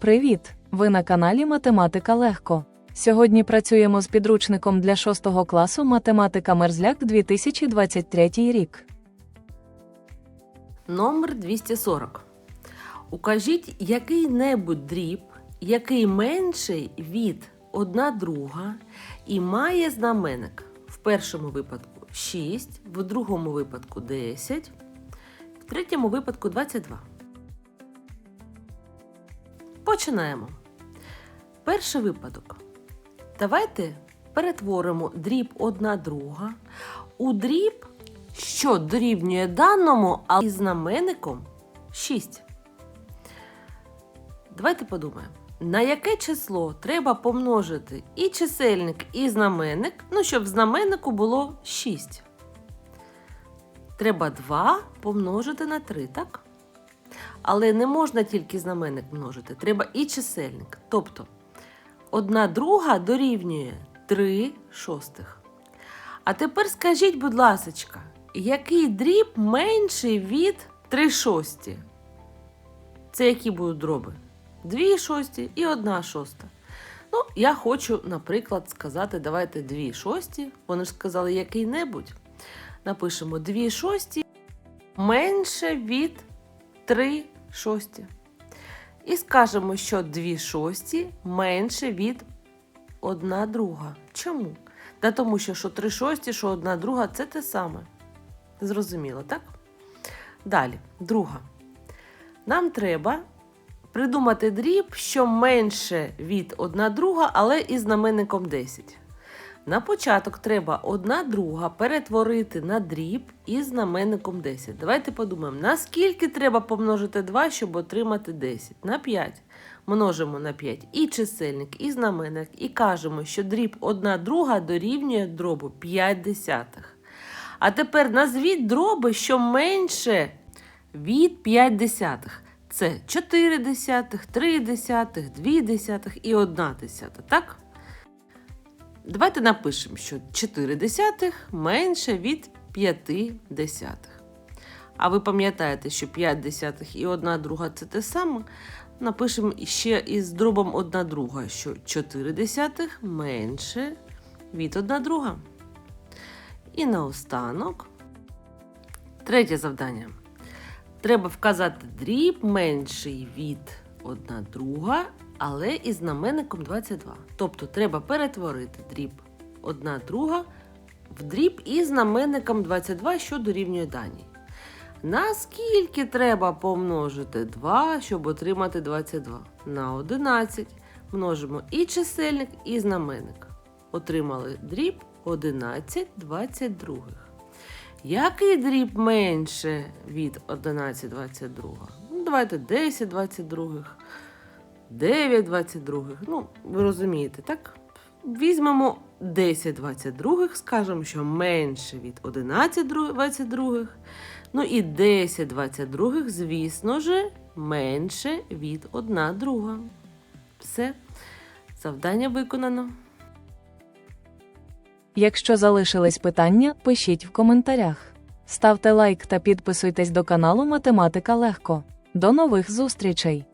Привіт! Ви на каналі Математика Легко. Сьогодні працюємо з підручником для 6 класу Математика Мерзляк 2023 рік. Номер 240. Укажіть який-небудь дріб, який менший від одна друга і має знаменник. В першому випадку 6, в другому випадку 10, в третьому випадку 22. Починаємо. Перший випадок. Давайте перетворимо дріб одна друга у дріб, що дорівнює даному, а із знаменником 6. Давайте подумаємо, на яке число треба помножити і чисельник, і знаменник, ну, щоб в знаменнику було 6. Треба 2 помножити на 3, так? Але не можна тільки знаменник множити, треба і чисельник. Тобто, одна друга дорівнює 3 шостих. А тепер скажіть, будь ласочка, який дріб менший від 3 шості? Це які будуть дроби? 2 шості і 1 шоста. Ну, я хочу, наприклад, сказати, давайте 2 шості. Вони ж сказали який-небудь. Напишемо 2 шості менше від 3 шості. І скажемо, що 2 шості менше від 1 друга. Чому? Та тому що, що 3 шості, що 1 друга це те саме. Зрозуміло, так? Далі, друга. Нам треба придумати дріб, що менше від 1 друга, але із знаменником 10. На початок треба 1 друга перетворити на дріб із знаменником 10. Давайте подумаємо, наскільки треба помножити 2, щоб отримати 10? На 5. Множимо на 5 і чисельник, і знаменник, і кажемо, що дріб 1 друга дорівнює дробу 5 десятих. А тепер назвіть дроби, що менше від 5 десятих. Це 4 десятих, 3 десятих, 2 десятих і 1 десята, так? Давайте напишемо, що 4 десятих менше від 5 десятих. А ви пам'ятаєте, що 5 десятих і 1 друга це те саме. Напишемо ще із дробом 1 друга, що 4 десятих менше від 1 друга. І наостанок, третє завдання. Треба вказати дріб менший від 1 друга, але із знаменником 22. Тобто треба перетворити дріб 1 друга в дріб із знаменником 22, що дорівнює даній. Наскільки треба помножити 2, щоб отримати 22? На 11. Множимо і чисельник, і знаменник. Отримали дріб 11 22. Який дріб менше від 11 22? Ну, давайте 10 22, 9 22. Ну, ви розумієте, так? Візьмемо 10 22, скажемо, що менше від 11 22. Ну і 10 22, звісно ж, менше від 1 друга. Все, завдання виконано. Якщо залишились питання, пишіть в коментарях. Ставте лайк та підписуйтесь до каналу Математика Легко. До нових зустрічей!